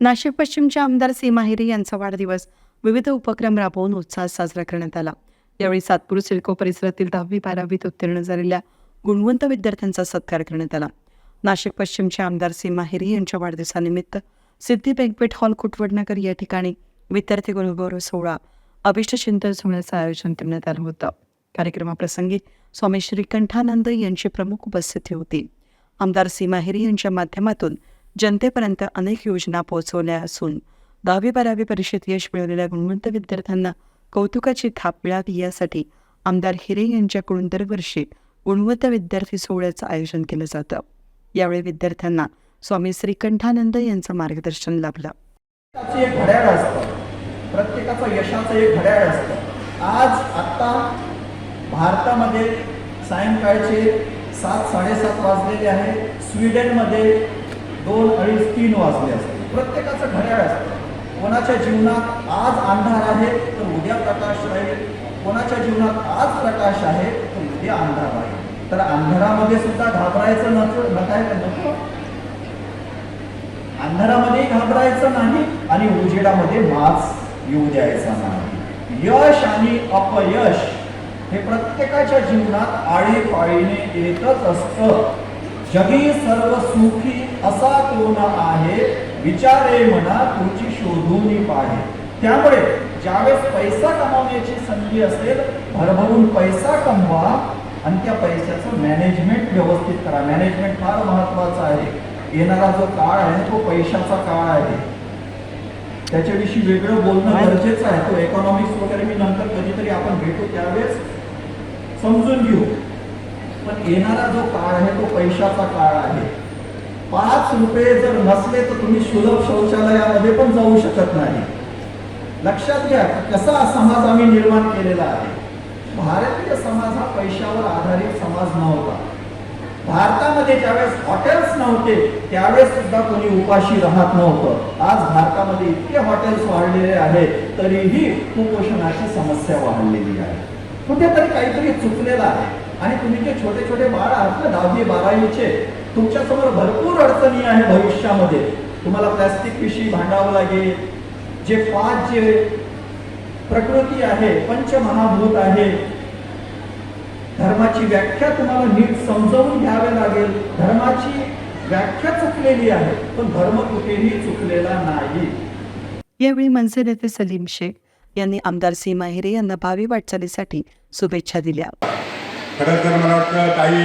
नाशिक पश्चिमच्या आमदार सीमा हिरे यांचा वाढदिवस. विविध उपक्रम राबवून उत्साहात साजरा करण्यात आला. यावेळी सातपूर सिडको परिसरातील दहावी बारावीत उत्तीर्ण झालेल्या गुणवंत विद्यार्थ्यांचा सत्कार करण्यात आला. नाशिक पश्चिमचे आमदार सीमा हिरे यांच्या वाढदिवसानिमित्त सिद्धी बँकवेट हॉल कुटवडनगर या ठिकाणी विद्यार्थी गुणगौरव सोहळा अभिष्ट चिंतन सोहळ्याचं आयोजन करण्यात आलं होतं. कार्यक्रमाप्रसंगी स्वामी श्रीकंठानंद यांची प्रमुख उपस्थिती होती. आमदार सीमा हिरे यांच्या माध्यमातून जनतेपर्यंत अनेक योजना पोहोचवल्या असून दहावी बारावी परीक्षेत यश मिळवलेल्या गुणवंत विद्यार्थ्यांना कौतुकाची थाप मिळावी यासाठी आमदार हिरे यांच्याकडून दरवर्षी गुणवंत विद्यार्थी सोहळ्याचं आयोजन केलं जातं. यावेळी विद्यार्थ्यांना स्वामी श्रीकंठानंद यांचं मार्गदर्शन लाभलं. प्रत्येकाचं यशाचं एक घड्याळ असतं. आज आत्ता भारतामध्ये सायंकाळचे सात साडेसात वाजलेले आहे. स्वीडनमध्ये दोन अडीच तीन वाजले असते प्रत्येकाचं घड्याळ असतं. कोणाच्या जीवनात आज अंधार आहे तर उद्या प्रकाश राहील. कोणाच्या जीवनात आज प्रकाश आहे तर उद्या अंधार राहील. तर अंधारामध्ये सुद्धा घाबरायचं नको नकाय नको. अंधारामध्ये घाबरायचं नाही आणि उजेडामध्ये मास येऊ द्यायचा नाही. यश आणि अपयश हे प्रत्येकाच्या जीवनात आळीपाळीने येतच असतं. जगी सर्व सुखी असा कोण आहे? विचारे मना तुझी शोधून पाहे. त्यामुळे ज्यावेळेस पैसा कमावण्याची संधी असेल भरभरून पैसा कमवा आणि त्या पैशाचं मॅनेजमेंट व्यवस्थित करा. मॅनेजमेंट फार महत्वाचं आहे. येणारा जो काळ आहे तो पैशाचा काळ आहे. त्याच्याविषयी वेगळं बोलणं गरजेचं आहे. तो इकॉनॉमिक्स वगैरे मी नंतर कधीतरी आपण भेटू त्यावेळेस. समजून घेऊ. पण येणारा जो काळ आहे तो पैशाचा काळ आहे. पाच रुपये जर नसले तर तुम्ही सुलभ शौचालयामध्ये पण जाऊ शकत नाही. लक्षात घ्या कसा समाज आम्ही निर्माण केलेला आहे. भारतीय समाज हा पैशावर आधारित समाज नव्हता. भारतामध्ये ज्यावेळेस हॉटेल्स नव्हते त्यावेळेस सुद्धा कोणी उपाशी राहत नव्हतं. आज भारतामध्ये इतके हॉटेल्स वाढलेले आहेत तरीही कुपोषणाची समस्या वाढलेली आहे. कुठेतरी काहीतरी चुकलेलं आहे. आणि तुम्ही जे छोटे छोटे बाळ आहात ना दहावी बारावीचे तुमच्यासमोर भरपूर अडचणी आहे भविष्यामध्ये. तुम्हाला प्लॅस्टिक पिशवी भांडावं लागेल. जे पाच जे प्रकृती आहे पंचमहाभूत आहे धर्माची व्याख्या तुम्हाला नीट समजावून घ्यावे लागेल. धर्माची व्याख्या चुकलेली आहे पण धर्म कुठेही चुकलेला नाही. यावेळी मनसे नेते सलीम शेख यांनी आमदार सी हिरे यांना भावी वाटचालीसाठी शुभेच्छा दिल्या. खरं तर मला वाटतं काही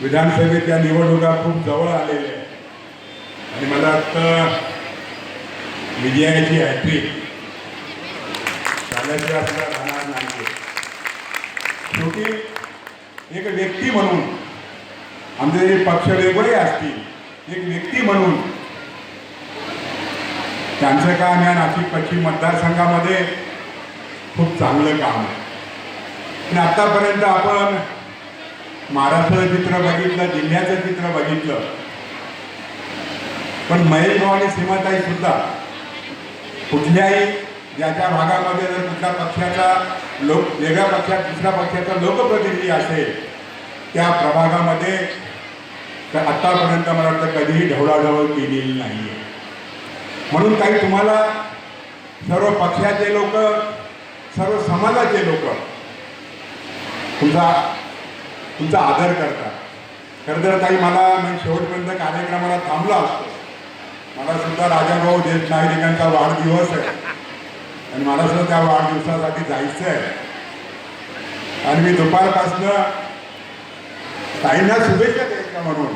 विधानसभेच्या निवडणुका खूप जवळ आलेल्या आहेत. आणि मला वाटतं विजयाची हॅट्रिक झाल्याशिवाय आपल्याला राहणार नाही शेवटी एक व्यक्ती म्हणून आमचे जे पक्ष वेगळे असतील एक व्यक्ती म्हणून त्यांचं काम या नाशिक पश्चिम मतदारसंघामध्ये खूप चांगलं काम आहे. आणि आत्तापर्यंत आपण महाराष्ट्राचं चित्र बघितलं जिल्ह्याचं चित्र बघितलं. पण महेश भाऊ आणि सीमाताई सुद्धा कुठल्याही ज्याच्या भागामध्ये जर कुठल्या पक्षाचा लोक वेगळ्या पक्षात दुसऱ्या पक्षाचा लोकप्रतिनिधी असेल त्या प्रभागामध्ये तर आत्तापर्यंत मला वाटतं कधीही ढवळाढवळ केलेली नाही आहे म्हणून काही तुम्हाला सर्व पक्षाचे लोक सर्व समाजाचे लोक तुमचा तुमचा आदर करतात खरं तर काही मला म्हणजे शेवटपर्यंत कार्यक्रमाला थांबला असतो. मला सुद्धा राजाभाऊ ज्येष्ठ नागरिकांचा वाढदिवस आहे. आणि मला सुद्धा त्या वाढदिवसासाठी जायचं आहे आणि मी दुपारपासनं ताईंना शुभेच्छा द्यायच्या म्हणून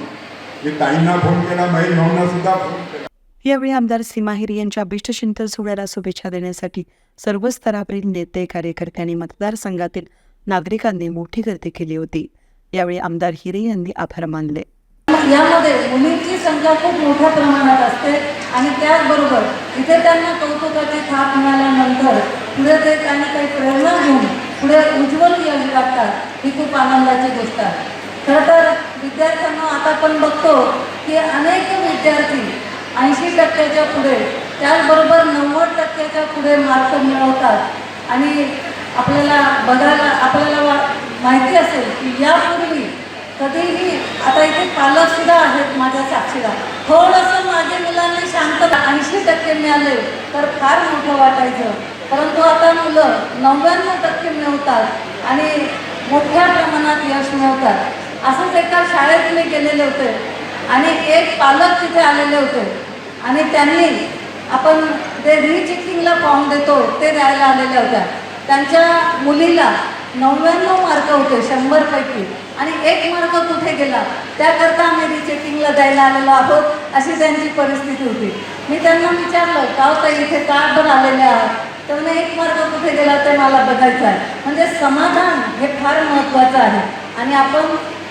मी ताईंना फोन केला महेश भाऊंना सुद्धा फोन केला. यावेळी आमदार सीमा हिरे यांच्या अभिष्टचिंतन सोहळ्याला शुभेच्छा देण्यासाठी सर्व स्तरावरील नेते कार्यकर्त्यांनी मतदारसंघातील नागरिकांनी मोठी गर्दी केली होती. यावेळी आमदार हिरे यांनी आभार मानले. यामध्ये मुलींची संख्या खूप मोठ्या प्रमाणात असते आणि त्याचबरोबर इथे त्यांना कौतुकाची थाप मिळाल्यानंतर पुढे ते त्यांनी काही प्रेरणा घेऊन पुढे उज्ज्वल यावी लागतात ही खूप आनंदाची गोष्ट आहे. खरं तर विद्यार्थ्यांना आता आपण बघतो की अनेक विद्यार्थी ऐंशी टक्क्याच्या पुढे त्याचबरोबर नव्वद टक्क्याच्या पुढे मार्क मिळवतात. आणि आपल्याला बघायला आपल्याला वा माहिती असेल की यापूर्वी कधीही आता इथे पालकसुद्धा आहेत माझ्या साक्षीला. थोडंसं माझ्या मुलांनी शांत ऐंशी टक्के मिळाले तर फार मोठं वाटायचं. परंतु आता मुलं नव्याण्णव टक्के मिळवतात आणि मोठ्या प्रमाणात यश मिळवतात. असंच एका शाळेत मी गेलेले होते आणि एक पालक तिथे आलेले होते. आणि त्यांनी आपण जे रिचेकिंगला फॉर्म देतो ते द्यायला आलेल्या होत्या. त्यांच्या मुलीला नव्याण्णव मार्क होते शंभरपैकी. आणि एक मार्क कुठे गेला? त्याकरता आम्ही रिचेकिंगला द्यायला आलेलो आहोत अशी त्यांची परिस्थिती होती. मी त्यांना विचारलं का होता इथे का बरं आलेले आहात? तर म्हणे एक मार्ग कुठे गेला ते मला बघायचं आहे. म्हणजे समाधान हे फार महत्त्वाचं आहे. आणि आपण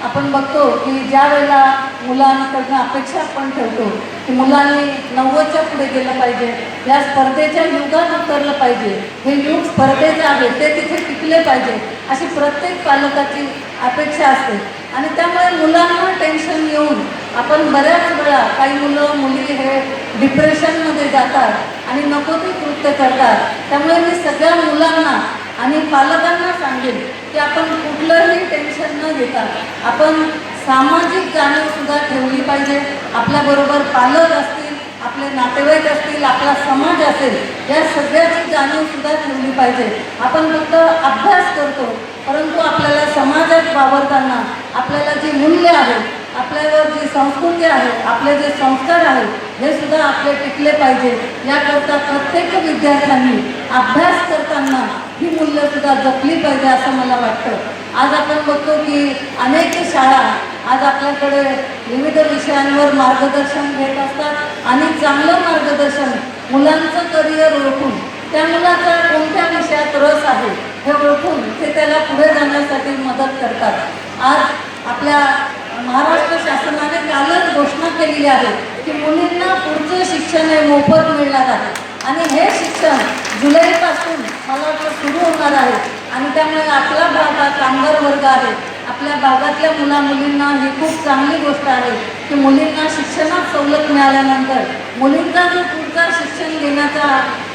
आपण बघतो की ज्या वेळेला मुलांकडनं अपेक्षा आपण ठेवतो की मुलांनी नव्वदच्या पुढे गेलं पाहिजे या स्पर्धेच्या युगात उतरलं पाहिजे हे युग स्पर्धेचं आहे ते तिथे टिकले पाहिजे अशी प्रत्येक पालकाची अपेक्षा असते. आणि त्यामुळे मुलांना टेन्शन येऊन आपण बऱ्याच वेळा काही मुलं मुली हे डिप्रेशनमध्ये जातात आणि नको ते कृत्य करतात. त्यामुळे मी सगळ्या मुलांना आणि पालकांना सांगेन की आपण कुठलंही टेन्शन न घेता आपण सामाजिक जाणीवसुद्धा ठेवली पाहिजे. आपल्याबरोबर पालक असतील आपले नातेवाईक असतील आपला समाज असेल या सगळ्याची जाणीवसुद्धा ठेवली पाहिजे. आपण फक्त अभ्यास करतो परंतु आपल्याला समाजात वावरताना आपल्याला जी मूल्य आहेत आपल्यावर जी संस्कृती आहे आपले जे संस्कार आहेत हे सुद्धा आपले टिकले पाहिजे. याकरता प्रत्येक विद्यार्थ्यांनी अभ्यास करताना ही मूल्य सुद्धा जपली पाहिजे असं मला वाटतं. आज आपण बघतो की अनेक शाळा आज आपल्याकडे विविध विषयांवर मार्गदर्शन घेत असतात आणि चांगलं मार्गदर्शन मुलांचं करिअर ओळखून त्या मुलाचा कोणत्या विषयात रस आहे हे ओळखून ते त्याला पुढे जाण्यासाठी मदत करतात. आज आपल्या घोषणा केलेली आहे की मुलींना पुढचं शिक्षण हे मोफत मिळणार आहे. आणि हे शिक्षण जुलैपासून मला वाटतं सुरू होणार आहे. आणि त्यामुळे आपला भाग हा कामगार वर्ग आहे. आपल्या भागातल्या मुला मुलींना ही खूप चांगली गोष्ट आहे की मुलींना शिक्षणात सवलत मिळाल्यानंतर मुलींचा जो पुढचा शिक्षण घेण्याचा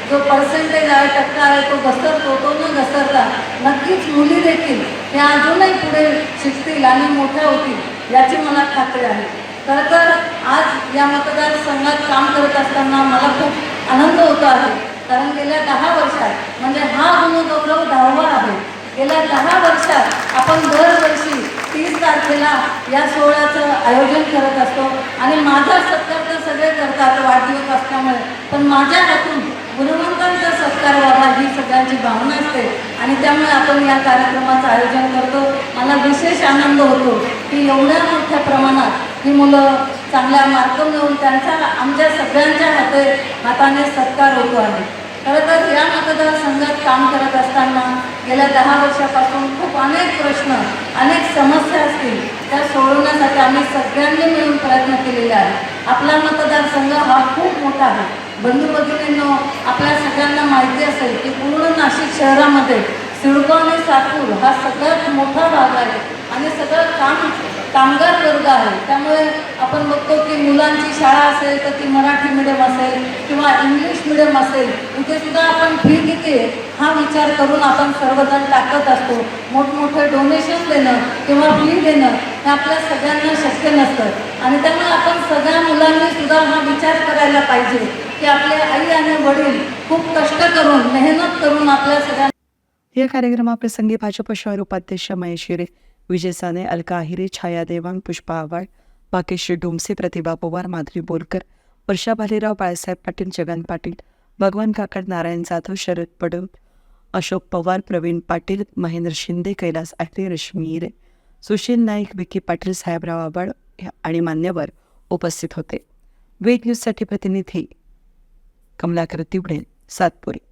जो पर्सेंटेज आहे टक्का आहे तो घसरतो तो न घसरता नक्कीच मुली देखील हे अजूनही पुढे शिकतील आणि मोठ्या होतील याची मला खात्री आहे. खरं तर आज या मतदारसंघात काम करत असताना मला खूप आनंद होतो आहे. कारण गेल्या दहा वर्षात म्हणजे हा गुणगौरव दहावा आहे गेल्या दहा वर्षात आपण दरवर्षी तीस तारखेला या सोहळ्याचं आयोजन करत असतो. आणि माझा सत्कार तर सगळे करतात वाढदिवस असल्यामुळे. पण माझ्या हातून गुणवंतांचा सत्कार व्हावा ही सगळ्यांची भावना असते. आणि त्यामुळे आपण या कार्यक्रमाचं आयोजन करतो. मला विशेष आनंद होतो की एवढ्या मोठ्या प्रमाणात ही मुलं चांगल्या मार्क मिळवून त्यांचा आमच्या सगळ्यांच्या हाते हाताने सत्कार होतो आहे. खरं तर या मतदारसंघात काम करत असताना गेल्या दहा वर्षापासून खूप अनेक प्रश्न अनेक समस्या असतील त्या सोडवण्यासाठी आम्ही सगळ्यांनी मिळून प्रयत्न केलेले आहे आपला मतदारसंघ हा खूप मोठा आहे. बंधू भगिनींनो आपल्या सगळ्यांना माहिती असेल की पूर्ण नाशिक शहरामध्ये सिडको आणि सातूर हा सगळ्यात मोठा भाग आहे. आणि सगळं काम कामगार वर्ग आहे. त्यामुळे आपण बघतो की मुलांची शाळा असेल तर ती मराठी मिडियम असेल किंवा इंग्लिश मिडियम असेल इथे सुद्धा आपण फी किती हा विचार करून आपण सर्वजण टाकत असतो. मोठमोठे डोनेशन देणं किंवा फी देणं हे आपल्या सगळ्यांना शक्य नसतं. आणि त्यामुळे आपण सगळ्या मुलांनी सुद्धा हा विचार करायला पाहिजे की आपले आई आणि वडील खूप कष्ट करून मेहनत करून आपल्या सगळ्या या कार्यक्रमाप्रसंगी भाजप शहर उपाध्यक्ष महेश हिरे विजेसाने अलकाहिरी अलका छाया देवांग पुष्पा आव्हाड भाग्यश्री डोमसे प्रतिभा पवार माधुरी बोरकर वर्षा भालेराव बाळासाहेब पाटील जगन पाटील भगवान काकड नारायण जाधव शरद पडव अशोक पवार प्रवीण पाटील महेंद्र शिंदे कैलास आठरे रश्मी हिरे सुशील नाईक विकी पाटील साहेबराव आबाड आणि मान्यवर उपस्थित होते. वेद न्यूजसाठी प्रतिनिधी कमलाकर तिवडे सातपुरी.